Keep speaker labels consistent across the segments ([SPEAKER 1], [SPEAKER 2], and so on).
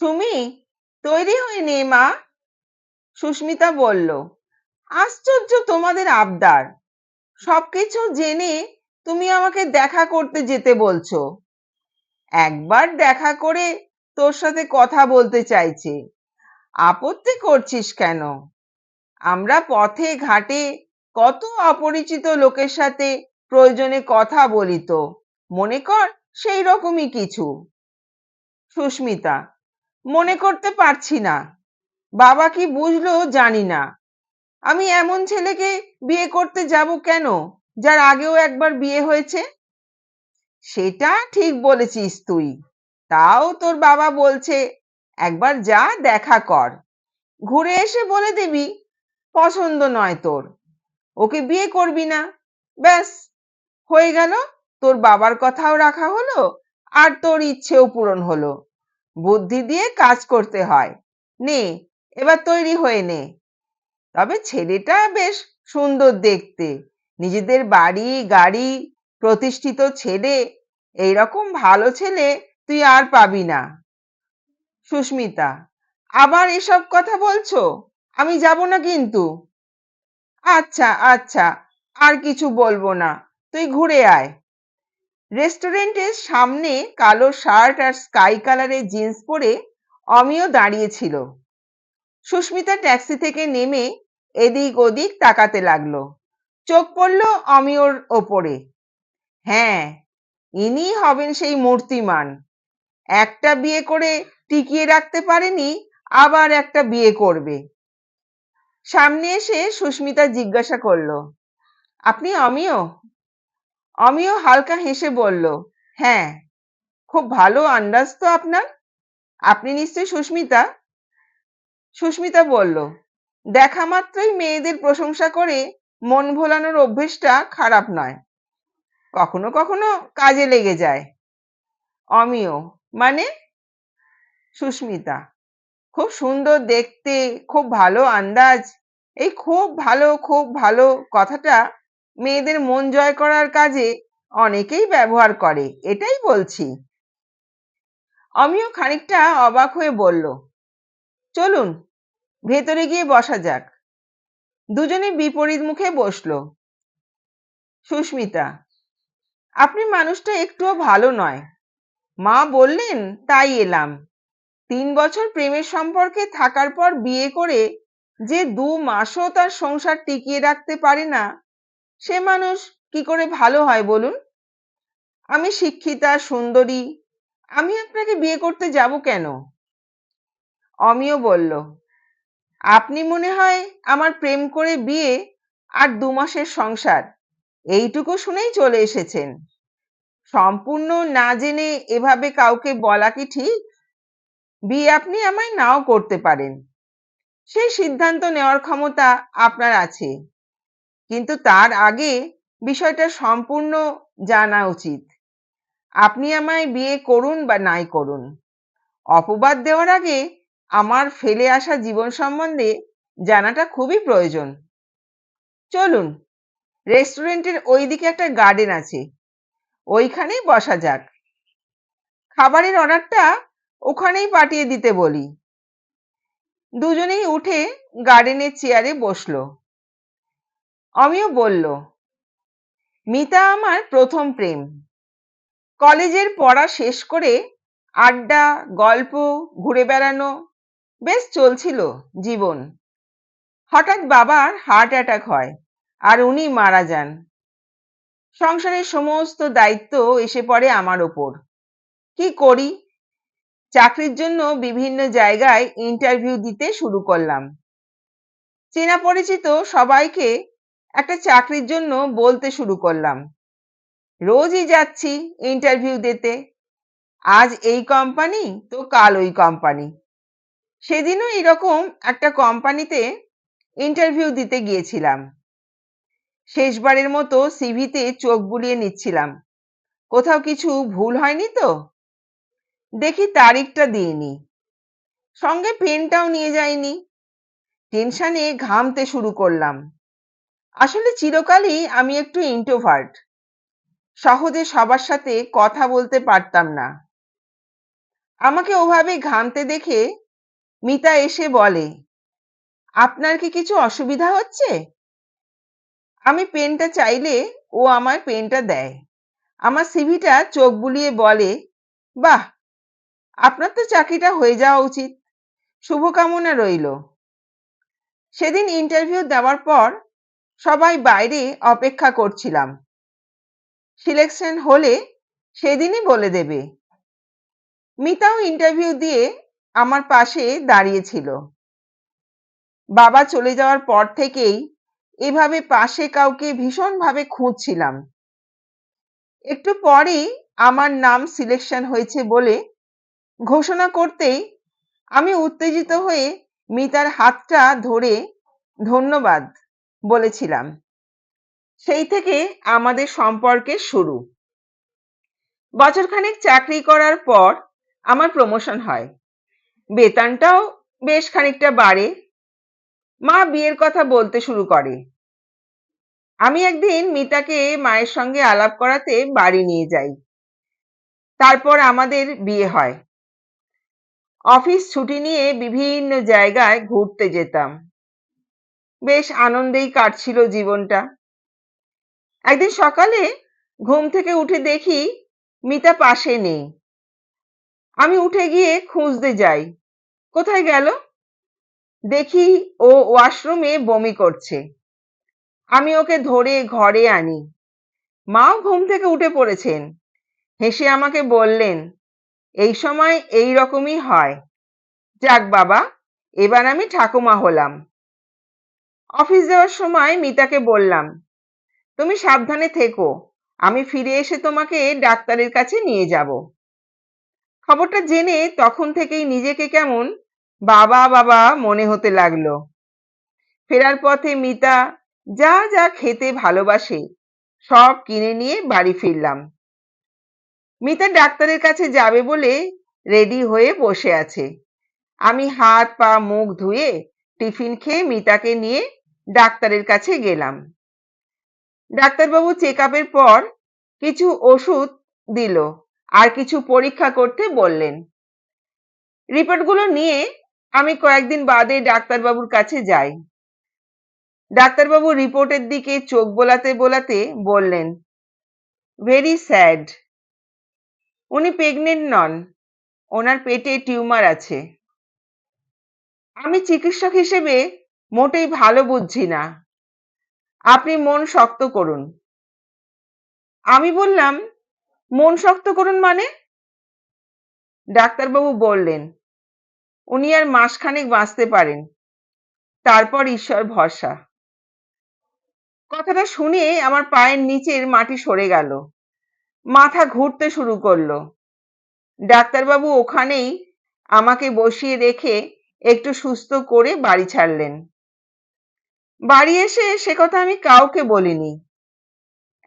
[SPEAKER 1] সুমি, তৈরি হয়ে নে মা। সুস্মিতা বলল, আশ্চর্য তোমাদের আবদার। সবকিছু জেনে তুমি আমাকে দেখা করতে যেতে বলছো। একবার দেখা করে তোর সাথে কথা বলতে চাইছে। আপত্তি করছিস কেন? আমরা পথে ঘাটে কত অপরিচিত লোকের সাথে প্রয়োজনে কথা বলি তো। মনে কর সেই রকমই কিছু। সুস্মিতা মনে করতে পারছি না। বাবা কি বুঝলো জানি না। আমি এমন ছেলেকে বিয়ে করতে যাব কেন? যার আগেও একবার বিয়ে হয়েছে? সেটা ঠিক বলেছিস তুই। তাও তোর বাবা বলছে, একবার যা, দেখা কর। ঘুরে এসে বলে দিবি, পছন্দ নয় তোর। ওকে বিয়ে করবি না। ব্যাস, হয়ে গেল। তোর বাবার কথাও রাখা হলো, আর তোর ইচ্ছেও পূরণ হলো। বুদ্ধি দিয়ে কাজ করতে হয়। নে, এবার তৈরি হয়ে নে। তবে ছেলেটা বেশ সুন্দর দেখতে। নিজেদের বাড়ি, গাড়ি, প্রতিষ্ঠিত ছেলে, এইরকম ভালো ছেলে তুই আর পাবি না। সুস্মিতা, আবার এসব কথা বলছো? আমি যাব না কিন্তু। আচ্ছা আচ্ছা আর কিছু বলব না। তুই ঘুরে আয়। রেস্টুরেন্টের সামনে কালো শার্ট আর স্কাই কালারের জিন্স পরে অমিয় দাঁড়িয়েছিল সুস্মিতা ট্যাক্সি থেকে নেমে এদিক ওদিক তাকাতে লাগল। চোখ পড়ল অমিয়র ওপরে। হ্যাঁ ইনি হবেন সেই মূর্তিমান। একটা বিয়ে করে টিকিয়ে রাখতে পারেনি, আবার একটা বিয়ে করবে। সামনে এসে সুস্মিতা জিজ্ঞাসা করল, আপনি অমিয়? অমিয় হালকা হেসে বলল হ্যাঁ খুব ভালো আন্দাজ তো আপনার। আপনি নিশ্চয়ই সুস্মিতা? সুস্মিতা বলল, দেখা মাত্রই মেয়েদের প্রশংসা করে মন ভোলানোর অভ্যেসটা খারাপ নয়। কখনো কখনো কাজে লেগে যায়। অমিয় মানে? সুস্মিতা, খুব সুন্দর দেখতে, খুব ভালো আন্দাজ। এই খুব ভালো খুব ভালো কথাটা মেয়েদের মন জয় করার কাজে অনেকেই ব্যবহার করে, এটাই বলছি। অমিয় খানিকটা অবাক হয়ে বলল, চলুন, ভেতরে গিয়ে বসা যাক। দুজনে বিপরীত মুখে বসল, সুস্মিতা, আপনি মানুষটা একটুও ভালো নয়। মা বললেন, তাই এলাম। তিন বছর প্রেমের সম্পর্কে থাকার পর বিয়ে করে যে দু মাসও তার সংসার টিকিয়ে রাখতে পারে না সে মানুষ কি করে ভালো হয় বলুন? আমি শিক্ষিতা, সুন্দরী, আমি আপনাকে বিয়ে করতে যাব কেন? অমিয় বলল, আপনি মনে হয় আমার প্রেম করে বিয়ে আর দু মাসের সংসার, এইটুকু শুনেই চলে এসেছেন। সম্পূর্ণ না জেনে এভাবে কাউকে বলা কি ঠিক? বিয়ে আপনি আমায় নাও করতে পারেন। সেই সিদ্ধান্ত নেওয়ার ক্ষমতা আপনার আছে। কিন্তু তার আগে বিষয়টা সম্পূর্ণ জানা উচিত। আপনি আমায় বিয়ে করুন বা নাই করুন। অপবাদ দেওয়ার আগে আমার ফেলে আসা জীবন সম্বন্ধে জানাটা খুবই প্রয়োজন। চলুন, রেস্টুরেন্টের ওই দিকে একটা গার্ডেন আছে। ওইখানেই বসা যাক। খাবারের অর্ডারটা ওখানেই পাঠিয়ে দিতে বলি। দুজনেই উঠে গার্ডেনের চেয়ারে বসল। অমিও বলল, মিতা আমার প্রথম প্রেম। কলেজের পড়া শেষ করে আড্ডা, গল্প, ঘুরে বেড়ানো, বেশ চলছিল জীবন। হঠাৎ বাবার হার্ট অ্যাটাক হয় আর উনি মারা যান। সংসারের সমস্ত দায়িত্ব এসে পড়ে আমার ওপর। কি করি? চাকরির জন্য বিভিন্ন জায়গায় ইন্টারভিউ দিতে শুরু করলাম। চেনা পরিচিত সবাইকে একটা চাকরির জন্য বলতে শুরু করলাম। রোজই যাচ্ছি ইন্টারভিউ দিতে। আজ এই কোম্পানি তো কাল ওই কোম্পানি সেদিনও এরকম একটা কোম্পানিতে ইন্টারভিউ দিতে গিয়েছিলাম। শেষবারের মতো সিভিতে চোখ বুলিয়ে নিচ্ছিলাম। কোথাও কিছু ভুল হয়নি তো? দেখি তারিখটা দিইনি। সঙ্গে পেনটাও নিয়ে যাইনি। টেনশানে ঘামতে শুরু করলাম। আসলে চিরকালই আমি একটু ইন্ট্রোভার্ট সহজে সবার সাথে কথা বলতে পারতাম না। আমাকে ওভাবে ঘামতে দেখে মিতা এসে বলে, আপনার কি কিছু অসুবিধা হচ্ছে? আমি পেনটা চাইলে ও আমায় পেনটা দেয়। আমার সিভিটা চোখ বুলিয়ে বলে, বাহ, আপনার তো চাকরিটা হয়ে যাওয়া উচিত। শুভকামনা রইল। সেদিন ইন্টারভিউ দেওয়ার পর সবাই বাইরে অপেক্ষা করছিলাম। সিলেকশন হলে সেদিনই বলে দেবে। মিতাও ইন্টারভিউ দিয়ে আমার পাশে দাঁড়িয়েছিল। বাবা চলে যাওয়ার পর থেকেই এভাবে পাশে কাউকে ভীষণভাবে খুঁজছিলাম। একটু পরেই আমার নাম সিলেকশন হয়েছে বলে ঘোষণা করতেই আমি উত্তেজিত হয়ে মিতার হাতটা ধরে ধন্যবাদ। বলেছিলাম। সেই থেকে আমাদের সম্পর্কের শুরু। বছরখানেক চাকরি করার পর আমার প্রমোশন হয়। বেতনটাও বেশ খানিকটা বাড়ে। মা বিয়ের কথা বলতে শুরু করে। আমি একদিন মিতাকে মায়ের সঙ্গে আলাপ করাতে বাড়ি নিয়ে যাই। তারপর আমাদের বিয়ে হয়। অফিস ছুটি নিয়ে বিভিন্ন জায়গায় ঘুরতে যেতাম। বেশ আনন্দেই কাটছিল জীবনটা। একদিন সকালে ঘুম থেকে উঠে দেখি মিতা পাশে নেই। আমি উঠে গিয়ে খুঁজতে যাই। কোথায় গেল? দেখি ও ওয়াশরুমে বমি করছে। আমি ওকে ধরে ঘরে আনি। মাও ঘুম থেকে উঠে পড়েছেন। হেসে আমাকে বললেন, এই সময় এই রকমই হয়। যাক বাবা, এবার আমি ঠাকুমা হলাম। অফিস যাওয়ার সময় মিতাকে বললাম, তুমি সাবধানে থেকো, আমি ফিরে এসে তোমাকে ডাক্তারের কাছে নিয়ে যাব। খবরটা জেনে তখন থেকেই নিজেকে কেমন বাবা বাবা মনে হতে লাগল। ফেরার পথে মিতা যা যা খেতে ভালোবাসে সব কিনে নিয়ে বাড়ি ফিরলাম। মিতা ডাক্তারের কাছে যাবে বলে রেডি হয়ে বসে আছে। আমি হাত, পা, মুখ ধুয়ে টিফিন খেয়ে মিতাকে নিয়ে ডাক্তারের কাছে গেলাম। ডাক্তারবাবু চেক আপের পর কিছু ওষুধ দিল আর কিছু পরীক্ষা করতে বললেন। রিপোর্টগুলো নিয়ে আমি কয়েকদিন বাদে ডাক্তারবাবুর কাছে যাই। ডাক্তারবাবু রিপোর্টের দিকে চোখ বোলাতে বোলাতে বললেন ভেরি স্যাড উনি প্রেগনেন্ট নন। ওনার পেটে টিউমার আছে। আমি চিকিৎসক হিসেবে মোটেই ভালো বুঝছি না। আপনি মন শক্ত করুন। আমি বললাম, মন শক্ত করুন মানে? ডাক্তারবাবু বললেন, উনি আর মাসখানেক বাঁচতে পারেন, তারপর ঈশ্বর ভরসা। কথাটা শুনে আমার পায়ের নিচের মাটি সরে গেল। মাথা ঘুরতে শুরু করল। ডাক্তারবাবু ওখানেই আমাকে বসিয়ে রেখে একটু সুস্থ করে বাড়ি ছাড়লেন। বাড়ি এসে সে কথা আমি কাউকে বলিনি।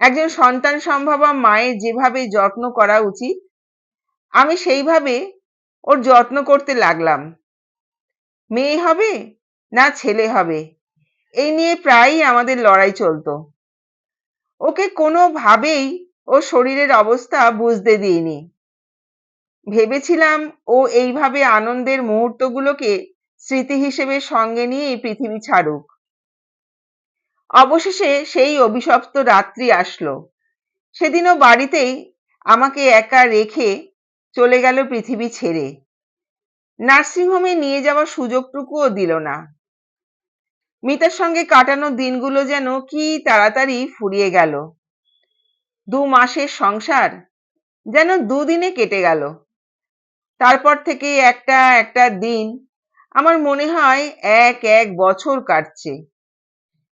[SPEAKER 1] একজন সন্তান সম্ভবা মায়ের যেভাবে যত্ন করা উচিত, আমি সেইভাবে ওর যত্ন করতে লাগলাম। মেয়ে হবে না ছেলে হবে? এই নিয়ে প্রায়ই আমাদের লড়াই চলতো। ওকে কোনোভাবেই ও শরীরের অবস্থা বুঝতে দিইনি। ভেবেছিলাম ও এইভাবে আনন্দের মুহূর্তগুলোকে স্মৃতি হিসেবে সঙ্গে নিয়ে এই পৃথিবী ছাড়ুক। অবশেষে সেই অভিশপ্ত রাত্রি আসলো। সেদিনও বাড়িতেই আমাকে একা রেখে চলে গেল পৃথিবী ছেড়ে। নার্সিংহোমে নিয়ে যাওয়ার সুযোগটুকুও দিল না। মিতার সঙ্গে কাটানো দিনগুলো যেন কি তাড়াতাড়ি ফুরিয়ে গেল। দু মাসের সংসার যেন দুদিনে কেটে গেল। তারপর থেকে একটা একটা দিন আমার মনে হয় এক এক বছর কাটছে।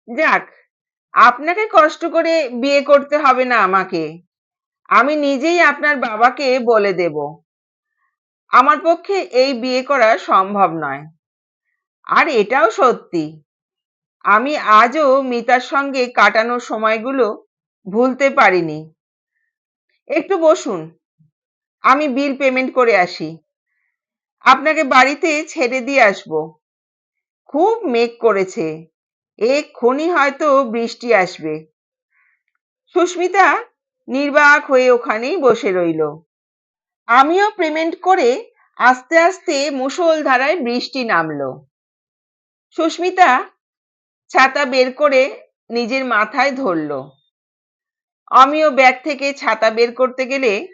[SPEAKER 1] যাক, আপনাকে কষ্ট করে বিয়ে করতে হবে না আমাকে। আমি নিজেই আপনার বাবাকে বলে দেব। আমার পক্ষে এই বিয়ে করা সম্ভব নয়। আর এটাও সত্যি, আমি আজও মিতার সঙ্গে কাটানো সময়গুলো ভুলতে পারিনি। একটু বসুন, আমি বিল পেমেন্ট করে আসি। আপনাকে বাড়িতে ছেড়ে দিয়ে আসব। খুব মেঘ করেছে। এক্ষুনি হয়তো বৃষ্টি আসবে। সুস্মিতা নির্বাক হয়ে ওখানেই বসে রইল। আমিও পেমেন্ট করে আস্তে আস্তে মুষলধারায় বৃষ্টি নামলো। সুস্মিতা ছাতা বের করে নিজের মাথায় ধরলো। অমিয় ব্যাগ থেকে ছাতা বের করতে গেলে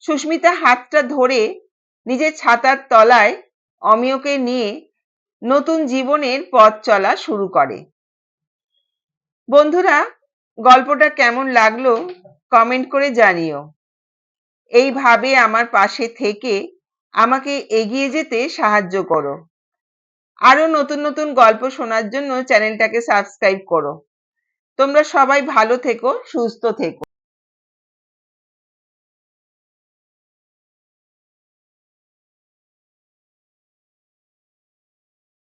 [SPEAKER 1] সুস্মিতা হাতটা ধরে নিজের ছাতার তলায় অমিয়কে নিয়ে নতুন জীবনের পথ চলা শুরু করে। বন্ধুরা, গল্পটা কেমন লাগল কমেন্ট করে জানিও। এইভাবে আমার পাশে থেকে আমাকে এগিয়ে যেতে সাহায্য করো। আরও নতুন নতুন গল্প শোনার জন্য চ্যানেলটাকে সাবস্ক্রাইব করো। তোমরা সবাই ভালো থেকো, সুস্থ থেকো।